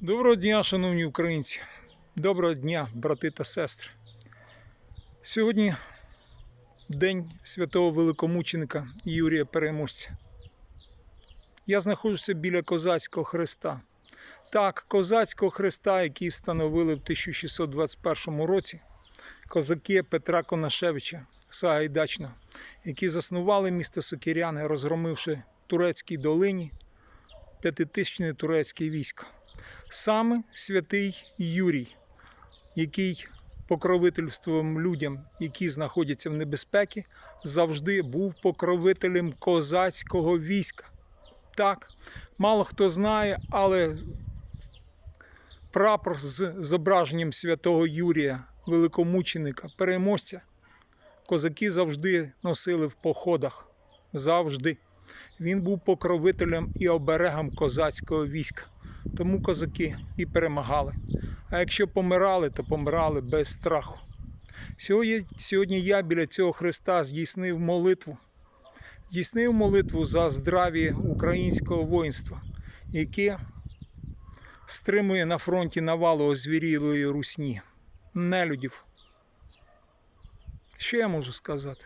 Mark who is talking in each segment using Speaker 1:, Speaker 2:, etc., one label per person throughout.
Speaker 1: Доброго дня, шановні українці. Доброго дня, брати та сестри. Сьогодні день святого великомученика Юрія Переможця. Я знаходжуся біля козацького хреста. Так, козацького хреста, який встановили в 1621 році козаки Петра Конашевича Сагайдачного, які заснували місто Сокиряни, розгромивши Турецькій долині п'ятитисячне турецьке військо. Саме святий Юрій, який покровительством людям, які знаходяться в небезпеці, завжди був покровителем козацького війська. Так, мало хто знає, але прапор з зображенням святого Юрія, великомученика, переможця, козаки завжди носили в походах. Завжди. Він був покровителем і оберегом козацького війська. Тому козаки і перемагали. А якщо помирали, то помирали без страху. Сьогодні, я біля цього Христа здійснив молитву. Здійснив молитву за здраві українського воїнства, яке стримує на фронті навалу озвірілої русні, нелюдів. Що я можу сказати?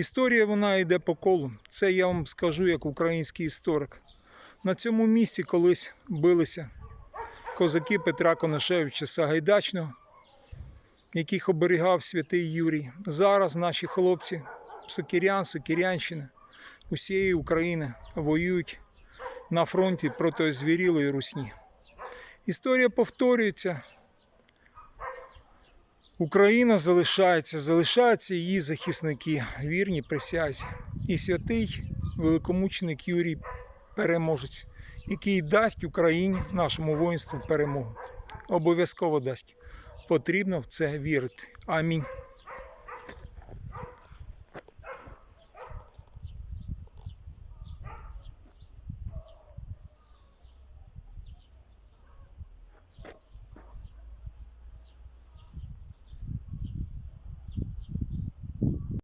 Speaker 1: Історія вона йде по колу. Це я вам скажу як український історик. На цьому місці колись билися козаки Петра Конашевича Сагайдачного, яких оберігав святий Юрій. Зараз наші хлопці, Сокирян, Сокирянщини, усієї України воюють на фронті проти озвірілої русні. Історія повторюється. Україна залишається, залишаються її захисники, вірні присязі. І святий великомученик Юрій переможець, який дасть Україні, нашому воїнству перемогу. Обов'язково дасть. Потрібно в це вірити. Амінь.